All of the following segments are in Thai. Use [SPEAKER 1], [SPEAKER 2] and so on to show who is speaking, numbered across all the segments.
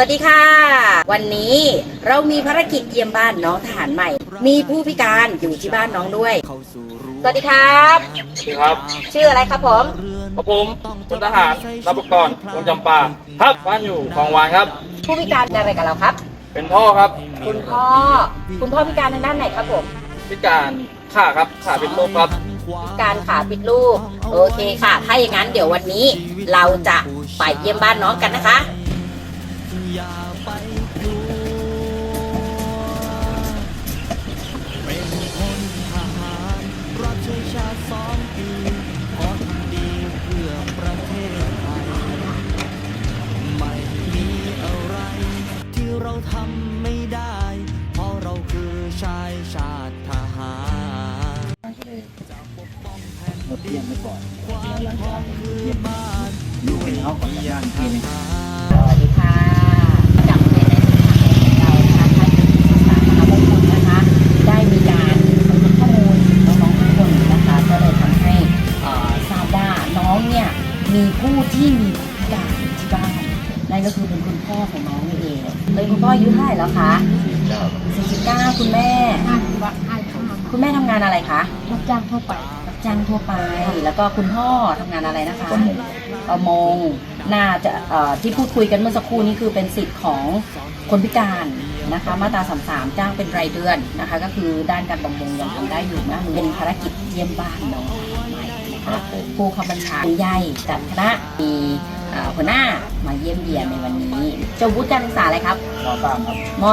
[SPEAKER 1] วัสดีค่ะ วันนี้เรามีภารกิจเยี่ยมบ้านน้องทหารใหม่ มีผู้พิการอยู่ที่บ้านน้องด้วย สวัสดีครับ
[SPEAKER 2] สวัสดีครับ
[SPEAKER 1] ชื่ออะไรครับผม
[SPEAKER 2] ครับผมพลทหารรับประกรวงจำปาครับบ้านอยู่คลองวานครับ
[SPEAKER 1] ผู้พิการอะไรกับเราครับ
[SPEAKER 2] เป็นพ่อครับ
[SPEAKER 1] คุณพ่อ คุณพ่อพิการทางด้านไหนครับผม
[SPEAKER 2] พิการขาครับขาเป็นโรคครับ
[SPEAKER 1] พิการขาปิดลูก โอเคค่ะ ถ้าอย่างนั้นเดี๋ยววันนี้เราจะไปเยี่ยมบ้านน้องกันนะคะ อย่า
[SPEAKER 3] ไปดูเป็นคนทหารรอดชีวิตสองปีอดีตเพื่อประเทศไทย ไม่มีอะไร ที่เราทำไม่ได้ เพราะเราคือชายชาติทหาร
[SPEAKER 4] รถเยี่ยมไปก่อนแล้วหลังจากเยี่ยมดูเป็นเขาขออนุญาตทีนึง
[SPEAKER 1] มีผู้ที่มีพิการอยู่ที่บ้านนั่นก็คือเป็นคุณพ่อของน้องนี่เองเลยคุณพ่ออายุเท่าไหร่แล้วคะ49คุณแม่
[SPEAKER 5] งานวัดให้ทำ
[SPEAKER 1] คุณแม่ทำงานอะไรคะ
[SPEAKER 5] รับจ้างทั่วไป
[SPEAKER 1] รับจ้างทั่วไป แล้วก็คุณพ่อทำงานอะไรนะคะ ประมง น่าจะเอ่อที่พูดคุยกันเมื่อสักครู่นี้คือเป็นสิทธิ์ของคนพิการนะคะ มาตราสามสามจ้างเป็นรายเดือนนะคะ ก็คือด้านการประมงยังทำได้อยู่นะเป็นภารกิจเยี่ยมบ้านน้องใหม่นะคะ ผู้คำบัญชาใหญ่จัดคณะมีเอ่อหัวหน้ามาเยี่ยมเยียนในวันนี้เจะวุฒิการศึกษาอะไรครับ
[SPEAKER 4] รอตามครับ
[SPEAKER 1] ม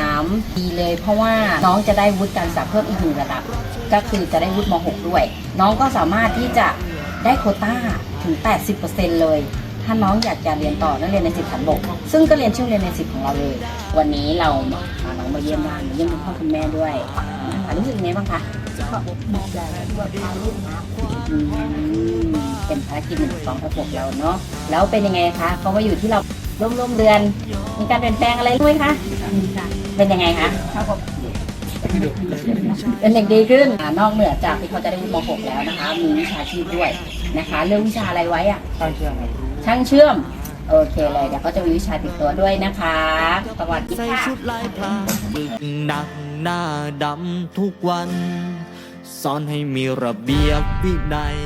[SPEAKER 1] 3 ดีเลยเพราะว่าน้องจะได้วุฒิการศึกษาเพิ่มอีกหนึ่งระดับ ก็คือจะได้วุฒิม .6 ด้วย น้องก็สามารถที่จะได้โควต้าถึง 80%เลย ถ้าน้องอยากจะเรียนต่อนักเรียนในสิบฐานบก ซึ่งก็เรียนชื่อเรียนในสิบของเราเลย วันนี้เราพาน้องมาเยี่ยมบ้านมาเยี่ยมคุณพ่อคุณแม่ด้วยนะคะรู้สึกยังไงบ้างคะ
[SPEAKER 5] ก็ดีใจด้วยพาลูกมา
[SPEAKER 1] อืมเป็นภารกิจหนึ่งของระบบเราเนาะแล้วเป็นยังไงคะเขามาอยู่ที่เราร่วมๆเดือน มีการเปลี่ยนแปลงอะไรไหมคะ
[SPEAKER 5] ดีค่ะ
[SPEAKER 1] เป็นยังไงคะ
[SPEAKER 5] เขาก็
[SPEAKER 1] เป็นเด็กดีขึ้นนอกเหนือจากที่เขาจะได้ม .6 แล้วนะคะ มีวิชาชีพด้วยนะคะ เรื่องวิชาอะไรไว้อะ
[SPEAKER 4] ช่างเชื่อม
[SPEAKER 1] ช่างเชื่อม โอเคเลยเดี๋ยวก็จะมีวิชาติดตัวด้วยนะคะสวัสดี
[SPEAKER 3] ใส่
[SPEAKER 1] ค่ะ
[SPEAKER 3] ชุดลายพรางฝึกหนักหน้าดำทุกวัน สอนให้มีระเบียบวินัย